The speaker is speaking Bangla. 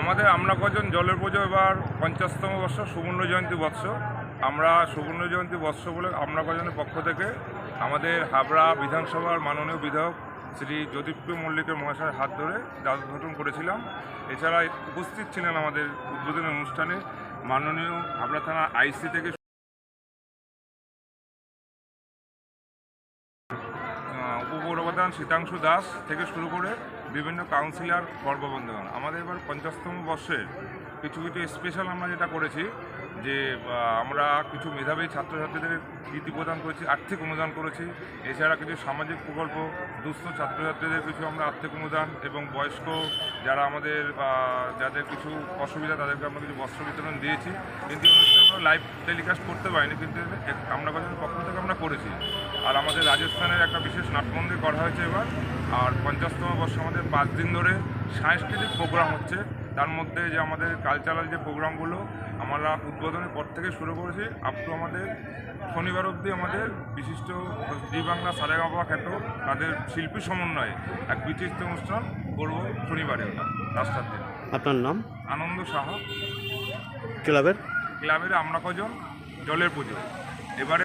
আমাদের আমরা কজন জলের পুজো এবার পঞ্চাশতম বর্ষ, সুবর্ণ জয়ন্তী বৎস। আমরা সুবর্ণ জয়ন্তী বৎস বলে আমরা কজনের পক্ষ থেকে আমাদের হাবড়া বিধানসভার মাননীয় বিধায়ক শ্রী জ্যোতিপ্রিয় মল্লিকের মহাশয়ের হাত ধরে উদ্ঘাটন করেছিলাম। এছাড়া উপস্থিত ছিলেন আমাদের উদ্বোধনী অনুষ্ঠানে মাননীয় হাবড়া থানা আইসি থেকে আহ, উপপ্রধান শীতাংশু দাস থেকে শুরু করে বিভিন্ন কাউন্সিলর বর্গবন্ধুগণ। আমাদের এবার পঞ্চাশতম বর্ষে কিছু কিছু স্পেশাল আমরা যেটা করেছি যে আমরা কিছু মেধাবী ছাত্রছাত্রীদের বৃত্তি প্রদান করেছি আর্থিক অনুদান করেছি। এছাড়া কিছু সামাজিক প্রকল্প দুস্থ ছাত্রছাত্রীদের কিছু আমরা আর্থিক অনুদান এবং বয়স্ক যারা আমাদের যাদের কিছু অসুবিধা তাদেরকে আমরা কিছু বস্ত্র বিতরণ দিয়েছি। কিন্তু অনুষ্ঠানে আমরা লাইভ টেলিকাস্ট করতে পারিনি কিন্তু আমরা পক্ষ থেকে আমরা করেছি। আর আমাদের রাজস্থানের একটা বিশেষ নাটমন্দির করা হয়েছে এবার। আর পঞ্চাশতম বর্ষ আমাদের পাঁচ দিন ধরে সাংস্কৃতিক প্রোগ্রাম হচ্ছে। তার মধ্যে যে আমাদের কালচারাল যে প্রোগ্রামগুলো আমরা উদ্বোধনের পর থেকে শুরু করেছি আপ টু আমাদের শনিবার অবধি আমাদের বিশিষ্ট জি বাংলা সারেগামা খ্যাত তাদের শিল্পী সমন্বয়ে এক বিচিত্র অনুষ্ঠান করব শনিবারে রাস্তার দিন আপনার নাম? আনন্দ সাহা। ক্লাবের? ক্লাবের আমরা কজন জলের পুজো। এবারে